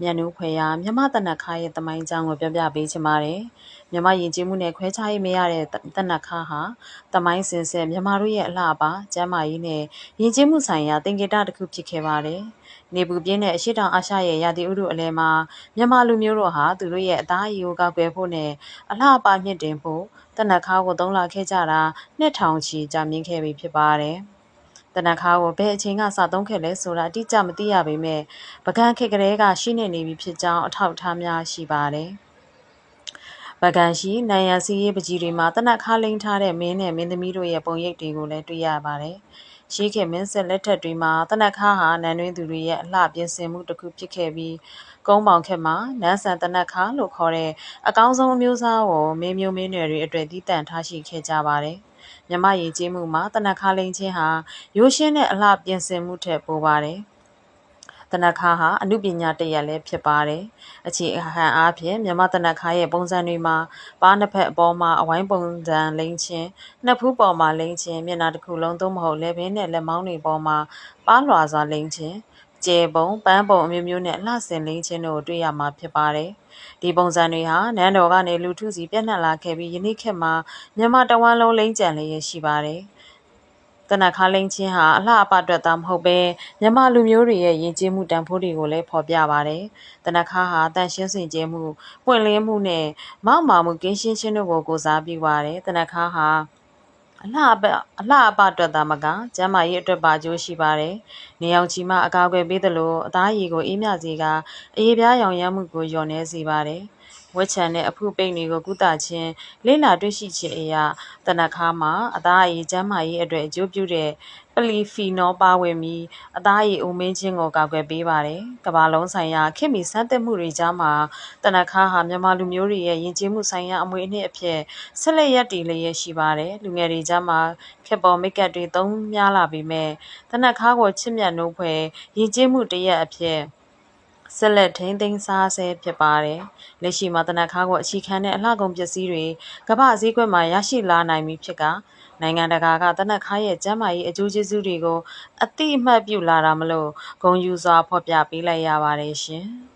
မြန်နူးဖွယ်ရမြမတနက်ခါရဲ့တမိုင်းကြောင်းကိုပြောပြပေးချင်ပါတယ်။မြမယဉ်ကျေးမှုနဲ့ခွဲခြားရေးမရတဲ့တနက်ခါဟာတမိုင်းစင်ဆက်မြမတို့ရဲ့အလှပါကျမ်းမာရေးနဲ့ယဉ်ကျေးမှုဆိုင်ရာသင်္ကေတတစ်ခုဖြစ်ခဲ့ပါတယ်။နေပူပြင်းတဲ့အရှိတောင်အာရှရဲ့ရာသီဥတုအလဲမှာမြမလူမျိုးတို့ဟာသူတို့ရဲ့အသားအရည်ကိုကောက်ွယ်ဖို့နဲ့အလှပါမြင့်တင်ဖို့တနက်ခါကိုသုံးလာခဲ့ကြတာနှစ်ထောင်ချီကြာမြင့်ခဲ့ပြီဖြစ်ပါတယ်။ တနခါကိုဘယ်အချိန်ကစသုံးခဲ့လဲဆိုတာအတိအကျမသိရပေမဲ့ပကံခေတ်ကလေးကရှိနေနေပြီဖြစ်ကြောင်းအထောက်အထားများရှိပါတယ်။ပကံရှိနိုင်ရစီရေးပကြီးတွေမှာတနက်ခါလိန်ထားတဲ့မင်းနဲ့မင်းသမီးတို့ရဲ့ပုံရိပ်တွေကိုလည်းတွေ့ရပါတယ်။ရှိခေမင်းဆက်လက်ထက်တွေမှာတနက်ခါဟာနန်းတွင်းသူတွေရဲ့အလှပြင်ဆင်မှုတစ်ခုဖြစ်ခဲ့ပြီးကုန်းပေါင်ခက်မှာနန်းဆန်တနက်ခါလို့ခေါ်တဲ့အကောင်းဆုံးအမျိုးအစားကိုမင်းမျိုးမင်းနွယ်တွေအတွက်တည်တံ့ထားရှိခဲ့ကြပါတယ်။ မြမရည်ကျေးမှုမှာတနခါလိန်ချင်းဟာရိုးရှင်းတဲ့အလှပြင်ဆင်မှုထက်ပိုပါတယ်တနခါဟာအမှုပညာတရက်လည်းဖြစ်ပါတယ်။အခြေခံအားဖြင့်မြမတနခါရဲ့ပုံစံတွေမှာပါးနှစ်ဖက်အပေါ်မှာအဝိုင်းပုံစံလိမ့်ချင်းနှစ်ဖူးပေါ်မှာလိမ့်ချင်းမျက်နှာတစ်ခုလုံးသို့မဟုတ်လက်ဘင်းနဲ့လက်မောင်းတွေပေါ်မှာပါးလွှာစွာလိမ့်ချင်း ကျဲပုံပန်းပုံအမျိုးမျိုးနဲ့အလှဆင်လိမ့်ချင်းတို့တွေ့ရမှာဖြစ်ပါတယ်။ဒီပုံစံတွေဟာနန်းတော်ကနေလူထုစီပြန့်နှံ့လာခဲ့ပြီးယနေ့ခေတ်မှာမြန်မာတဝန်းလုံးလိမ့်ကြံလျက်ရှိပါတယ်။တနခါလိန်ချင်းဟာအလှအပအတွက်သာမဟုတ်ပဲမြန်မာလူမျိုးတွေရဲ့ယဉ်ကျေးမှုတန်ဖိုးတွေကိုလည်းဖော်ပြပါတယ်။တနခါဟာတန်ရှင်းစင်ကြဲမှုပွင့်လင်းမှုနဲ့မောက်မာမှုကင်းရှင်းခြင်းတို့ကိုကိုစားပြုပါတယ်။တနခါဟာ အလှအပအလှအပအတွက်သာမကကျမ်းမာရေးအတွက်ပါအကျိုးရှိပါတယ်။နေအောင်ချီမှအကာအကွယ်ပေးသလိုအသားရည်ကိုအေးမြစေကအရေးပြားရောင်ရမ်းမှုကိုလျော့နေစေပါတယ်။ ဝက်ချံနဲ့ အဖုပိတ်တွေကို ကုသခြင်း လေးလာတွေ့ရှိခြင်းအရာတနခါမှာ အသားအရည်ကျန်းမာရေးအတွက် အကျိုးပြုတဲ့ ပလီဖီနော်ပါဝင်ပြီး အသားရည်အိုမင်းခြင်းကို ကာကွယ်ပေးပါတယ်။ကမ္ဘာလုံးဆိုင်ရာခင်မီစမ်းသပ်မှုတွေကြားမှာတနခါဟာ မြန်မာလူမျိုးတွေရဲ့ ယဉ်ကျေးမှုဆိုင်ရာ အမွေအနှစ်အဖြစ် ဆက်လက်ရပ်တည်လျက်ရှိပါတယ်။လူငယ်တွေကြားမှာခေတ်ပေါ်မိတ်ကပ်တွေ သုံးများလာပေမဲ့တနခါကို ချစ်မြတ်နိုးဖွယ် ယဉ်ကျေးမှုတရက်အဖြစ် ဆက်လက်ထိန်းသိမ်းစားဆဲဖြစ်ပါတယ်။လက်ရှိမှာတနက်ခါကိုအခြေခံတဲ့အလှကုန်ပစ္စည်းတွေကမ္ဘာဈေးကွက်မှာရရှိလာနိုင်ပြီဖြစ်ကနိုင်ငံတကာကတနက်ခါရဲ့ကျန်းမာရေးအကျိုးကျေးဇူးတွေကိုအတိအမှတ်ပြုလာတာမလို့ဂုဏ်ယူစွာဖော်ပြပေးလိုက်ရပါတယ်ရှင်။